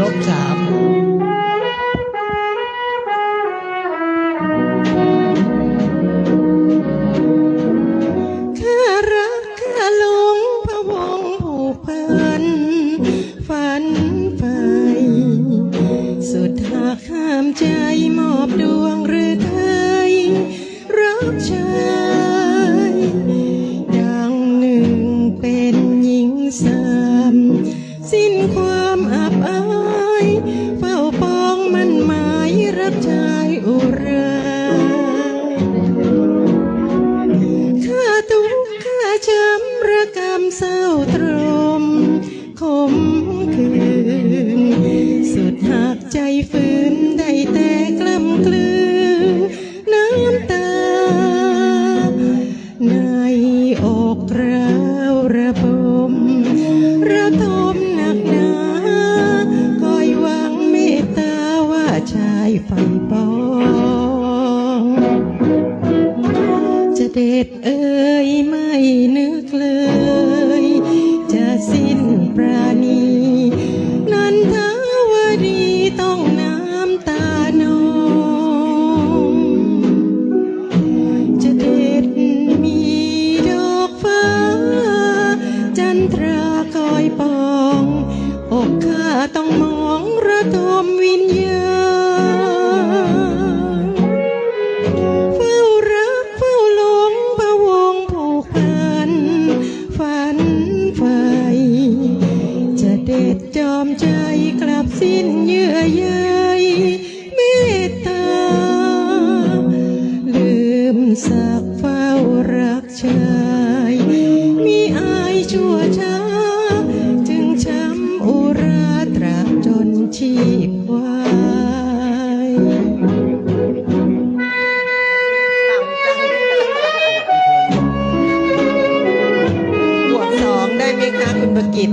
ลบสามข้ารักข้าหลงพะวงผูกพัน ฝันไป สุดหากห้ามใจมอบดวงหรือไทยรักชา ช้ำระกำเศร้าตรมขมคืนสุดหักใจฝืนได้แต่กล้ำกลืนน้ำตา ในอกร้า เด็ดเอ่ยไม่นึกเลย จะสิ้นปราณีนันทาวดีต้องน้ำตานองจะเด็ดมีดอกฟ้า จันทราคอยปอง อกข้าต้องมองระทมวิญญา ใจกลับสิ้นเยื่อใยเมตตา ลืมสักเฝ้ารักชายมีอายชั่วช้า จึงช้ำอุราตราบจนชีพวายบวกสองได้ไหมคะคุณประกิต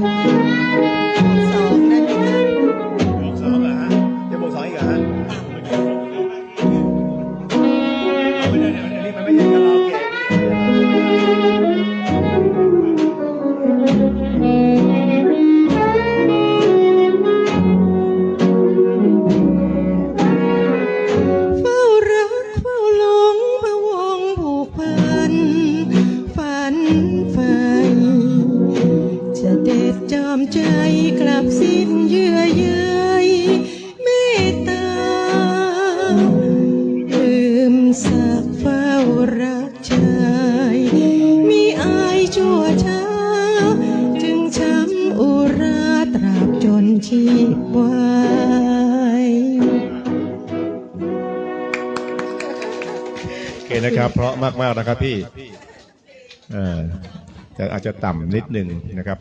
จอมใจกลับสิ้นเยื่อใยเมตตาลืมสักเฝ้ารักชายมีอายชั่วช้า จึงช้ำอุราตราบจนชีพวายโอเคนะครับ เพราะมาก ๆ นะครับพี่ เออแต่อาจจะต่ำนิดนึงนะครับ